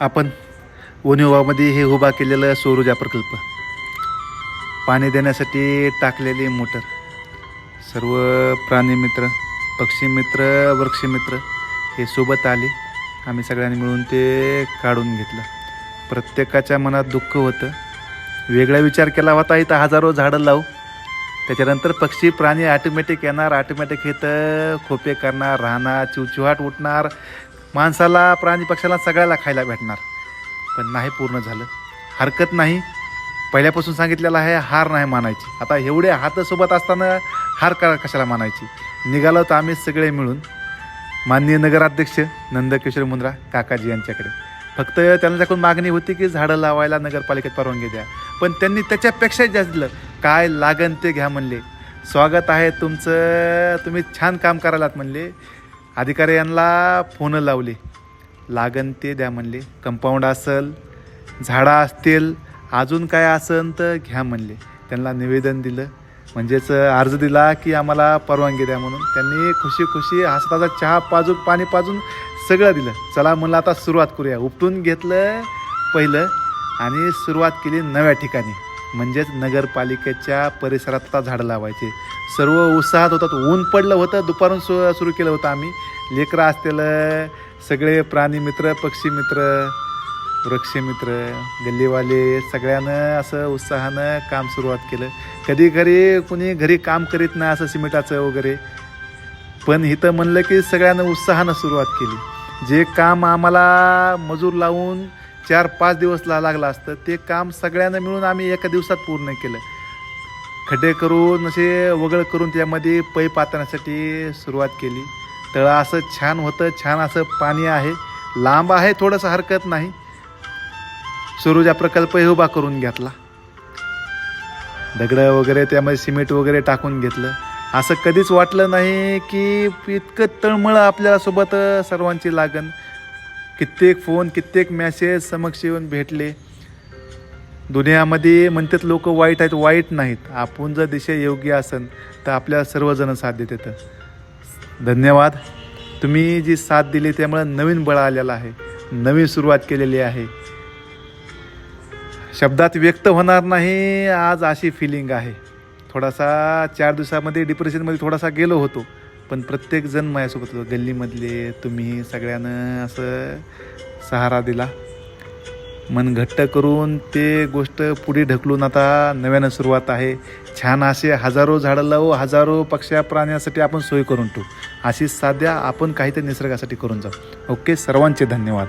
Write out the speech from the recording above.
आपण वनविभागामध्ये हे उभा केलेलं सौरऊर्जा प्रकल्प. पाणी देण्यासाठी टाकलेली मोटर. सर्व प्राणीमित्र पक्षीमित्र वृक्षमित्र हे सोबत आले. आम्ही सगळ्यांनी मिळून ते काढून घेतलं. प्रत्येकाच्या मनात दुःख होतं. वेगळा विचार केला होता इथं हजारो झाडं लावू. त्याच्यानंतर पक्षी प्राणी ऑटोमॅटिक येणार ऑटोमॅटिक इथं खोपे करणार राहणार चिवचिवाट उठणार माणसाला प्राणी पक्षाला सगळ्याला खायला भेटणार. पण नाही पूर्ण झालं. हरकत नाही. पहिल्यापासून सांगितलेलं आहे हार नाही मानायची. आता एवढे हातासोबत असताना हार का कशाला मानायची? निघालो तर आम्ही सगळे मिळून. माननीय नगराध्यक्ष नंदकिशोर मुंद्रा काकाजी यांच्याकडे. फक्त त्यांच्याकडून मागणी होती की झाडं लावायला नगरपालिकेत परवानगी द्या. पण त्यांनी त्याच्यापेक्षा जास्त दिलं. काय लागन ते घ्या म्हणले. स्वागत आहे तुमचं. तुम्ही छान काम करायलात म्हणले. अधिकारी यांना फोन लावले. लागन ते द्या म्हणले. कंपाऊंड असेल झाडं असतील अजून काय असेल तर घ्या म्हणले. त्यांना निवेदन दिलं. म्हणजेच अर्ज दिला की आम्हाला परवानगी द्या म्हणून. त्यांनी खुशी खुशी हसताचा चहा पाजून पाणी पाजून सगळं दिलं. चला म्हणलं आता सुरुवात करूया. उपटून घेतलं पहिलं आणि सुरुवात केली नव्या ठिकाणी. म्हणजेच नगरपालिकेच्या परिसरात आता झाडं लावायचे. सर्व उत्साहात होतात. ऊन पडलं होतं. दुपारून सु सुरू केलं होतं आम्ही. लेकरं असतील सगळे प्राणी मित्र पक्षी मित्र वृक्षमित्र गल्लीवाले सगळ्यानं असं उत्साहानं काम सुरुवात केलं. कधी घरी कुणी घरी काम करीत नाही असं सिमेंटाचं वगैरे. पण इथं म्हणलं की सगळ्यांना उत्साहानं सुरुवात केली. जे काम आम्हाला मजूर लावून चार पाच दिवस ला लागलं असतं. ते काम सगळ्यांना मिळून आम्ही एका दिवसात पूर्ण केलं. खड्डे करून असे वगळ करून त्यामध्ये पै पातण्यासाठी सुरुवात केली. तळं असं छान होतं. छान असं पाणी आहे. लांब आहे थोडंसं हरकत नाही. सुरुजा प्रकल्प हे उभा करून घेतला. दगडं वगैरे त्यामध्ये सिमेंट वगैरे टाकून घेतलं. असं कधीच वाटलं नाही की इतकं तळमळ आपल्याला सोबत सर्वांची लागण. कित्येक फोन कित्येक मॅसेज समक्ष येऊन भेटले. दुनियामध्ये म्हणतात लोक वाईट आहेत वाईट नाहीत. आपण जर दिशा योग्य असन तर आपल्याला सर्वजण साथ देतात धन्यवाद. तुम्ही जी साथ दिली त्यामुळे नवीन बळ आलेला आहे. नवीन सुरुवात केलेली आहे. शब्दात व्यक्त होणार नाही आज अशी फिलिंग आहे. थोडासा चार दिवसामध्ये डिप्रेशनमध्ये थोडासा गेलो होतो. पण प्रत्येकजण माझ्यासोबत गल्लीमधले तुम्ही सगळ्यानं असं सहारा दिला. मन घट्ट करून ते गोष्ट पुढे ढकलून आता नव्यानं सुरुवात आहे. छान असे हजारो झाडं लावू हजारो पक्ष्या प्राण्यासाठी आपण सोय करून ठेवू. अशी साध्या आपण काहीतरी निसर्गासाठी करून जाऊ. ओके सर्वांचे धन्यवाद.